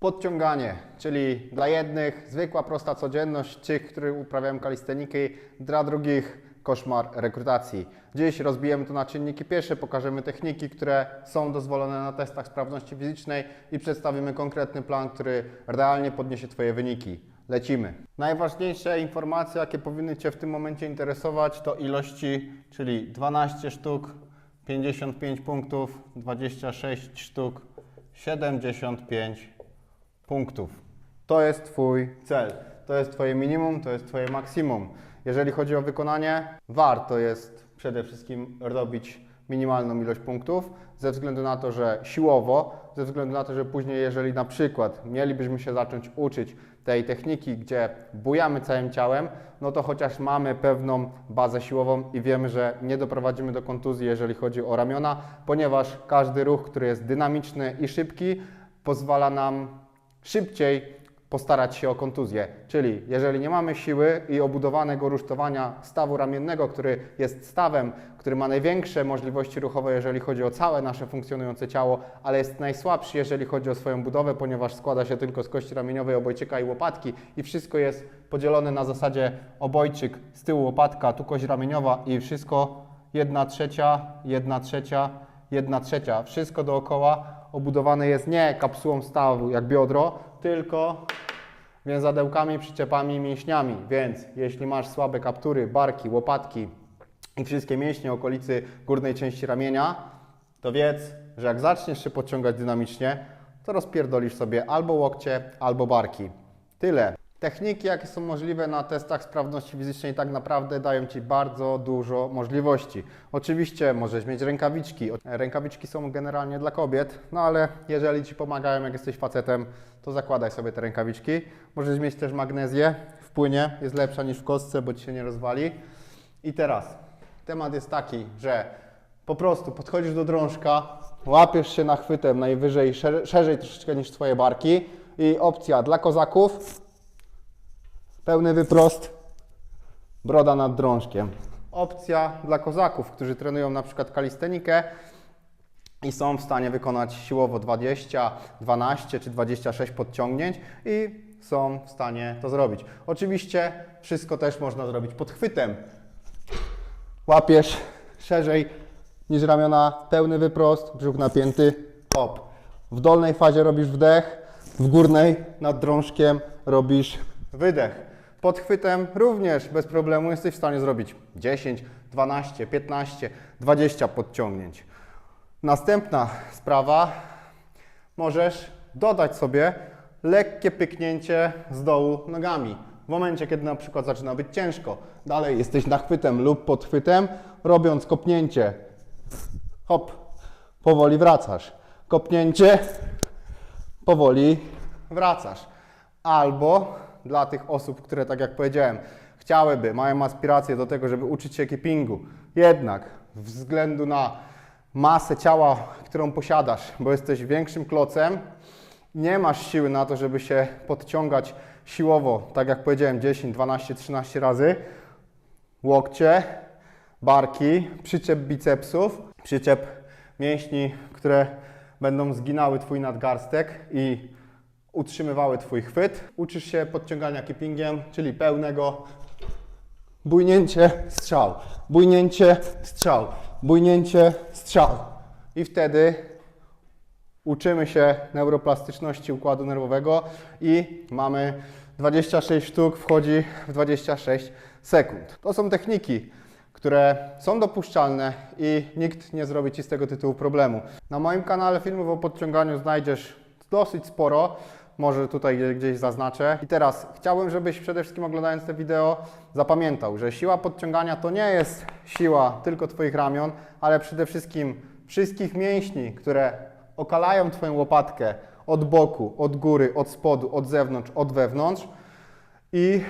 Podciąganie, czyli dla jednych zwykła, prosta codzienność, tych, którzy uprawiają kalisteniki, dla drugich koszmar rekrutacji. Dziś rozbijemy to na czynniki pierwsze, pokażemy techniki, które są dozwolone na testach sprawności fizycznej i przedstawimy konkretny plan, który realnie podniesie Twoje wyniki. Lecimy. Najważniejsze informacje, jakie powinny Cię w tym momencie interesować, to ilości, czyli 12 sztuk, 55 punktów, 26 sztuk, 75 punktów. To jest Twój cel. To jest Twoje minimum, to jest Twoje maksimum. Jeżeli chodzi o wykonanie, warto jest przede wszystkim robić minimalną ilość punktów, ze względu na to, że siłowo, ze względu na to, że później, jeżeli na przykład mielibyśmy się zacząć uczyć tej techniki, gdzie bujamy całym ciałem, no to chociaż mamy pewną bazę siłową i wiemy, że nie doprowadzimy do kontuzji, jeżeli chodzi o ramiona, ponieważ każdy ruch, który jest dynamiczny i szybki, pozwala nam szybciej postarać się o kontuzję. Czyli jeżeli nie mamy siły i obudowanego rusztowania stawu ramiennego, który jest stawem, który ma największe możliwości ruchowe, jeżeli chodzi o całe nasze funkcjonujące ciało, ale jest najsłabszy, jeżeli chodzi o swoją budowę, ponieważ składa się tylko z kości ramieniowej, obojczyka i łopatki i wszystko jest podzielone na zasadzie obojczyk, z tyłu łopatka, tu kość ramieniowa i wszystko jedna trzecia, jedna trzecia, jedna trzecia. Wszystko dookoła obudowane jest nie kapsułą stawu jak biodro, tylko więzadełkami, przyczepami, mięśniami. Więc jeśli masz słabe kaptury, barki, łopatki i wszystkie mięśnie okolicy górnej części ramienia, to wiedz, że jak zaczniesz się podciągać dynamicznie, to rozpierdolisz sobie albo łokcie, albo barki. Tyle. Techniki, jakie są możliwe na testach sprawności fizycznej, tak naprawdę dają Ci bardzo dużo możliwości. Oczywiście możesz mieć rękawiczki. Rękawiczki są generalnie dla kobiet, no ale jeżeli Ci pomagają, jak jesteś facetem, to zakładaj sobie te rękawiczki. Możesz mieć też magnezję w płynie, jest lepsza niż w kostce, bo Ci się nie rozwali. I teraz temat jest taki, że po prostu podchodzisz do drążka, łapiesz się nachwytem najwyżej, szer- szerzej troszeczkę niż Twoje barki i opcja dla kozaków, pełny wyprost, broda nad drążkiem. Opcja dla kozaków, którzy trenują na przykład kalistenikę i są w stanie wykonać siłowo 20, 12 czy 26 podciągnięć i są w stanie to zrobić. Oczywiście wszystko też można zrobić pod chwytem. Łapiesz szerzej niż ramiona, pełny wyprost, brzuch napięty, hop. W dolnej fazie robisz wdech, w górnej nad drążkiem robisz wydech. Pod chwytem również bez problemu jesteś w stanie zrobić 10, 12, 15, 20 podciągnięć. Następna sprawa, możesz dodać sobie lekkie pyknięcie z dołu nogami. W momencie, kiedy na przykład zaczyna być ciężko, dalej jesteś nachwytem lub podchwytem, robiąc kopnięcie, hop, powoli wracasz. Kopnięcie, powoli wracasz. Albo dla tych osób, które, tak jak powiedziałem, chciałyby, mają aspiracje do tego, żeby uczyć się keepingu, jednak względu na masę ciała, którą posiadasz, bo jesteś większym klocem, nie masz siły na to, żeby się podciągać siłowo, tak jak powiedziałem, 10, 12, 13 razy, łokcie, barki, przyczep bicepsów, przyczep mięśni, które będą zginały Twój nadgarstek i utrzymywały Twój chwyt. Uczysz się podciągania keepingiem, czyli pełnego bujnięcie, strzał, bujnięcie, strzał, bujnięcie, strzał. I wtedy uczymy się neuroplastyczności układu nerwowego i mamy 26 sztuk, wchodzi w 26 sekund. To są techniki, które są dopuszczalne i nikt nie zrobi Ci z tego tytułu problemu. Na moim kanale filmów o podciąganiu znajdziesz dosyć sporo, może tutaj gdzieś zaznaczę. I teraz chciałbym, żebyś przede wszystkim oglądając te wideo zapamiętał, że siła podciągania to nie jest siła tylko Twoich ramion, ale przede wszystkim wszystkich mięśni, które okalają Twoją łopatkę od boku, od góry, od spodu, od zewnątrz, od wewnątrz i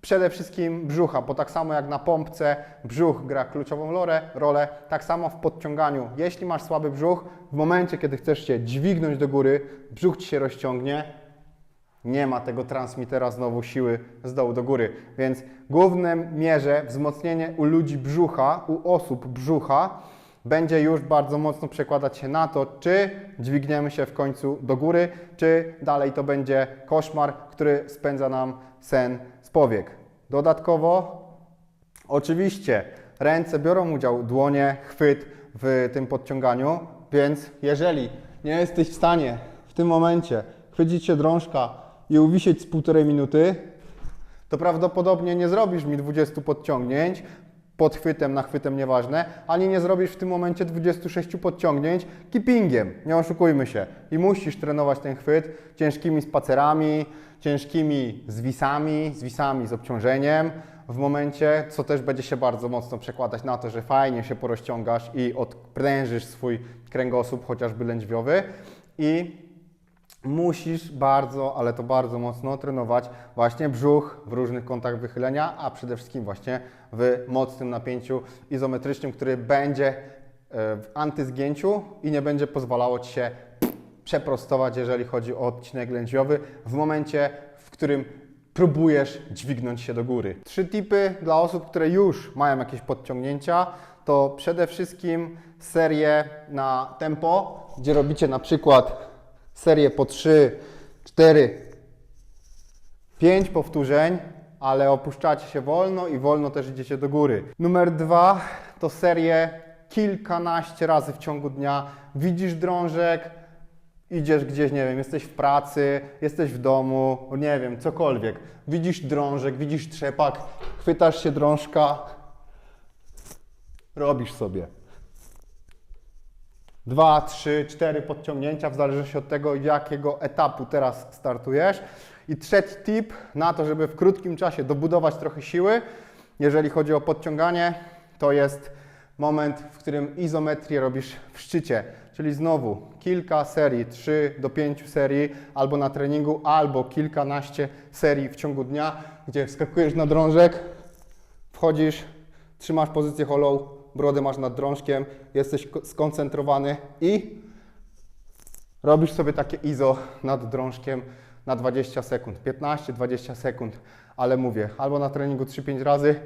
przede wszystkim brzucha, bo tak samo jak na pompce brzuch gra kluczową rolę, rolę, tak samo w podciąganiu. Jeśli masz słaby brzuch, w momencie kiedy chcesz się dźwignąć do góry, brzuch Ci się rozciągnie, nie ma tego transmitera znowu siły z dołu do góry. Więc w głównym mierze wzmocnienie u ludzi brzucha, u osób brzucha będzie już bardzo mocno przekładać się na to, czy dźwigniemy się w końcu do góry, czy dalej to będzie koszmar, który spędza nam sen z powiek. Dodatkowo, oczywiście, ręce biorą udział, dłonie, chwyt w tym podciąganiu, więc jeżeli nie jesteś w stanie w tym momencie chwycić się drążka i uwisieć z półtorej minuty, to prawdopodobnie nie zrobisz mi 20 podciągnięć pod chwytem, na chwytem, nieważne, ani nie zrobisz w tym momencie 26 podciągnięć keepingiem, nie oszukujmy się. I musisz trenować ten chwyt ciężkimi spacerami, ciężkimi zwisami, zwisami z obciążeniem w momencie, co też będzie się bardzo mocno przekładać na to, że fajnie się porozciągasz i odprężysz swój kręgosłup, chociażby lędźwiowy i musisz bardzo, ale to bardzo mocno trenować właśnie brzuch w różnych kątach wychylenia, a przede wszystkim właśnie w mocnym napięciu izometrycznym, który będzie e, w antyzgięciu i nie będzie pozwalało Ci się przeprostować, jeżeli chodzi o odcinek lędźwiowy w momencie, w którym próbujesz dźwignąć się do góry. Trzy tipy dla osób, które już mają jakieś podciągnięcia, to przede wszystkim serię na tempo, gdzie robicie na przykład serię po 3, 4, 5 powtórzeń, ale opuszczacie się wolno i wolno też idziecie do góry. Numer dwa to serię kilkanaście razy w ciągu dnia. Widzisz drążek, idziesz gdzieś, nie wiem, jesteś w pracy, jesteś w domu, nie wiem, cokolwiek. Widzisz drążek, widzisz trzepak, chwytasz się drążka, robisz sobie. Dwa, trzy, cztery podciągnięcia, w zależności od tego, jakiego etapu teraz startujesz. I trzeci tip na to, żeby w krótkim czasie dobudować trochę siły, jeżeli chodzi o podciąganie, to jest moment, w którym izometrię robisz w szczycie. Czyli znowu kilka serii, 3 do 5 serii, albo na treningu, albo kilkanaście serii w ciągu dnia, gdzie wskakujesz na drążek, wchodzisz, trzymasz pozycję hollow, brodę masz nad drążkiem, jesteś ko- skoncentrowany i robisz sobie takie ISO nad drążkiem na 20 sekund, 15-20 sekund, ale mówię, albo na treningu 3-5 razy,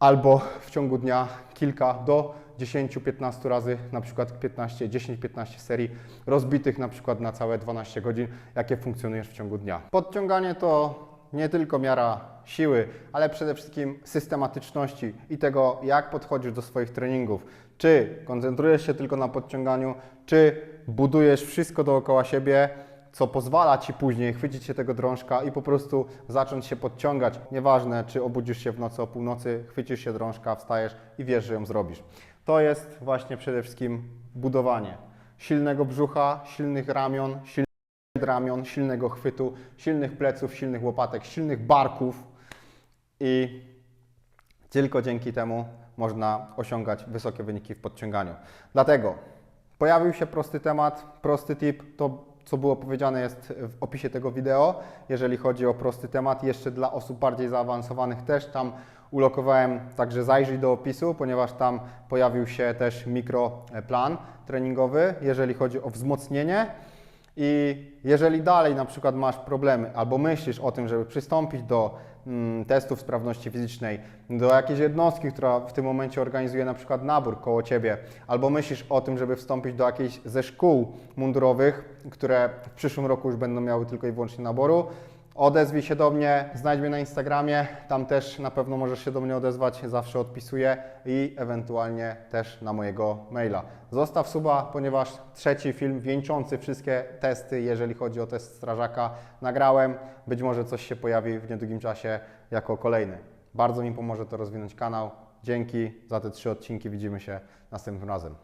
albo w ciągu dnia kilka do 10-15 razy, na przykład 15, 10-15 serii rozbitych na przykład na całe 12 godzin, jakie funkcjonujesz w ciągu dnia. Podciąganie to nie tylko miara siły, ale przede wszystkim systematyczności i tego, jak podchodzisz do swoich treningów. Czy koncentrujesz się tylko na podciąganiu, czy budujesz wszystko dookoła siebie, co pozwala Ci później chwycić się tego drążka i po prostu zacząć się podciągać. Nieważne, czy obudzisz się w nocy o północy, chwycisz się drążka, wstajesz i wiesz, że ją zrobisz. To jest właśnie przede wszystkim budowanie silnego brzucha, silnych ramion, silnych ramion, silnego chwytu, silnych pleców, silnych łopatek, silnych barków i tylko dzięki temu można osiągać wysokie wyniki w podciąganiu. Dlatego pojawił się prosty temat, prosty tip, to co było powiedziane jest w opisie tego wideo, jeżeli chodzi o prosty temat. Jeszcze dla osób bardziej zaawansowanych też tam ulokowałem, także zajrzyj do opisu, ponieważ tam pojawił się też mikroplan treningowy, jeżeli chodzi o wzmocnienie. I jeżeli dalej na przykład masz problemy albo myślisz o tym, żeby przystąpić do mm, testów sprawności fizycznej, do jakiejś jednostki, która w tym momencie organizuje na przykład nabór koło Ciebie, albo myślisz o tym, żeby wstąpić do jakiejś ze szkół mundurowych, które w przyszłym roku już będą miały tylko i wyłącznie naboru, Odezwij się do mnie, znajdź mnie na Instagramie, tam też na pewno możesz się do mnie odezwać, zawsze odpisuję i ewentualnie też na mojego maila. Zostaw suba, ponieważ trzeci film wieńczący wszystkie testy, jeżeli chodzi o test strażaka, nagrałem. Być może coś się pojawi w niedługim czasie jako kolejny. Bardzo mi pomoże to rozwinąć kanał. Dzięki za te trzy odcinki, widzimy się następnym razem.